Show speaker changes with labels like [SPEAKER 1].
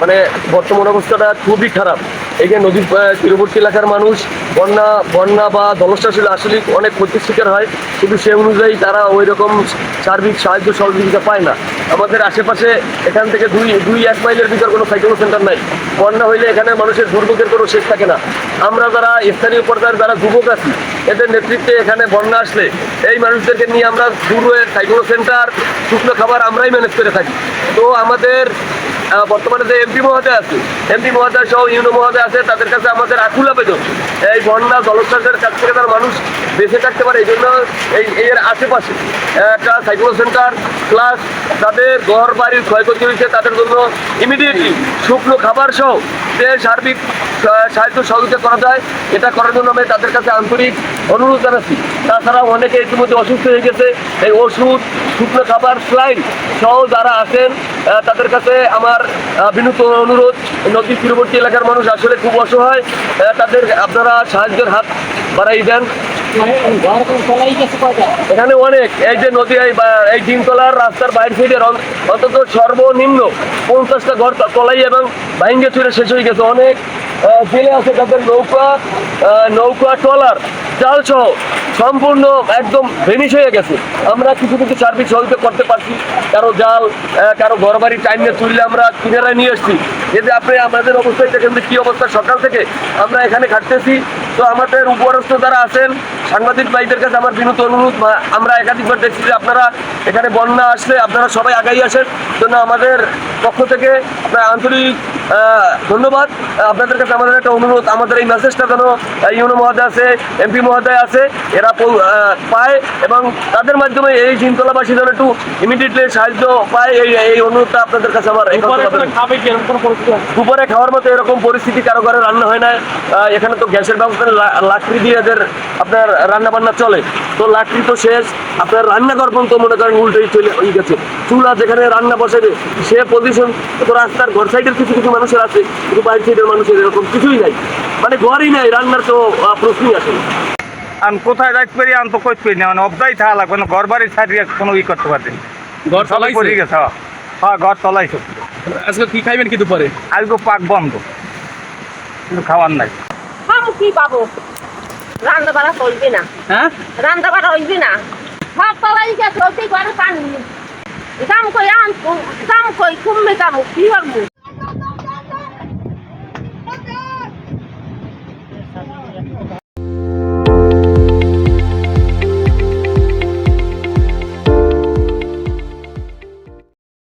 [SPEAKER 1] মানে বর্তমান অবস্থাটা খুবই খারাপ। এখানে নদীর তীরবর্তী এলাকার মানুষ বন্যা বন্যা বা জলশ্বাস হলে আসলে অনেক ক্ষতির শিকার হয়। কিন্তু সে অনুযায়ী তারা ওই রকম সার্বিক সাহায্য সহযোগিতা পায় না। আমাদের আশেপাশে এখান থেকে দুই দুই, এক মাইলের ভিতর কোনো সাইকেল সেন্টার নাই। বন্যা হইলে এখানে মানুষের দুর্ভোগের কোনো শেষ থাকে না। আমরা যারা স্থানীয় পর্যায়ের, যারা যুবক আছি, এদের নেতৃত্বে এখানে বন্যা আসলে এই মানুষদেরকে নিয়ে আমরা দূরে সাইকেল সেন্টার, শুকনো খাবার আমরাই ম্যানেজ করে থাকি। তো আমাদের বর্তমানে যে এমপি মহোদয় আছে এমপি মহোদয় সহ ইউনো মহোদয় আছে, তাদের কাছে আমাদের আকুল আবেদন এই বন্যা জলোচ্ছ্বাসের কাছ থেকে তার মানুষ বেঁচে থাকতে পারে, এই জন্য এই এর আশেপাশে একটা সাইক্লো সেন্টার প্লাস তাদের ঘর বাড়ির ক্ষয়ক্ষতি হয়েছে, তাদের জন্য ইমিডিয়েটলি শুকনো খাবার সহ যে সার্বিক সাহায্য সহযোগিতা করা যায়। এটা করার জন্য আমি তাদের কাছে আন্তরিক অনুরোধ জানাচ্ছি। তাছাড়া অনেকে ইতিমধ্যে অসুস্থ হয়ে গেছে। এই ওষুধ, শুকনো খাবার, স্লাইন সহ যারা আছেন তাদের কাছে আমার বিনীত অনুরোধ। নদী তীরবর্তী এলাকার মানুষ আসলে খুব অসহায়। তাদের আপনারা সাহায্যের হাত বাড়াই দেন। এখানে অনেক, এই যে নদী, এই ডিমতলার রাস্তার বাইরে সাইডে অন্তত সর্বনিম্ন পঞ্চাশটা ঘর তলাই এবং ভাইঙ্গে চুরে শেষ হয়ে গেছে। অনেক জেলে আছে তাদের নৌকা নৌকা, ট্রলার জাল সহ সম্পূর্ণ একদম ভেনিশ হয়ে গেছে। আমরা কিছু কিছু সার্ভিস সহযোগিতা করতে পারছি। কারও জাল কারও ঘর বাড়ি টাইম নিয়ে তুললে আমরা কিনারায় নিয়ে এসছি যদি আপনি আমাদের অবস্থায় দেখেন যে কি অবস্থা সকাল থেকে, আমরা এখানে খাটতেছি। তো আমাদের উপরস্থ যারা আছেন, সাংবাদিক ভাইদের কাছে আমার বিনীত অনুরোধ আমরা একাধিকবার দেখছি যে আপনারা এখানে বন্যা আসলে আপনারা সবাই আগাই আসেন। জন্য আমাদের পক্ষ থেকে আন্তরিক ধন্যবাদ। আপনাদের কাছে আমাদের একটা অনুরোধ আমাদের এই মেসেজটা যেন ইউনো মহোদয় আছে এমপি মহোদয় আছে এরা পায় এবং তাদের মাধ্যমে এই চিন্তলাবাসী যেন একটু ইমিডিয়েটলি সাহায্য পায় এই এই অনুরোধটা আপনাদের কাছে আমার দুপুরে খাওয়ার মতো এরকম পরিস্থিতি কারও ঘরে রান্না হয় না। এখানে তো গ্যাসের ব্যবস্থা লাকড়ি দিয়ে এদের আপনার রান্না বান্না চলে। তো লাকড়ি তো শেষ আপনার রান্নাঘর পর্যন্ত মনে করেন উল্টেই চলে গেছে। চুলা যেখানে রান্না বসে সে পজিশন তো রাস্তার ঘর সাইডের কিছু কিছু মানুষের আছে কিন্তু বাইরের সাইডের মানুষের এরকম কিছুই নাই। মানে ঘরই নাই রান্নার তো প্রশ্নই আসে না।
[SPEAKER 2] আন কোথায় যাইতে পারি আন তো কইতে পারি না মানে অবদাই থাকা লাগবে না ঘর বাড়ির ছাড়িয়ে কোনো ই করতে পারছি
[SPEAKER 3] ঘর চালাইছে
[SPEAKER 2] পড়ে গেছে হ্যাঁ। হ্যাঁ ঘর তলাইছে।
[SPEAKER 3] আজকে কি খাইবেন কি দুপুরে?
[SPEAKER 2] আজকে পাক বন্ধ। কিন্তু খাওয়ার নাই।
[SPEAKER 4] খাম কি পাবো? রান্না বাড়া চলবে না।
[SPEAKER 3] হ্যাঁ?
[SPEAKER 4] রান্না বাড়া হইবে না। সব তলাই গেছে ওতেই ঘরে পানি। কাম কই আন কাম কই কুমবে কাম কি করব?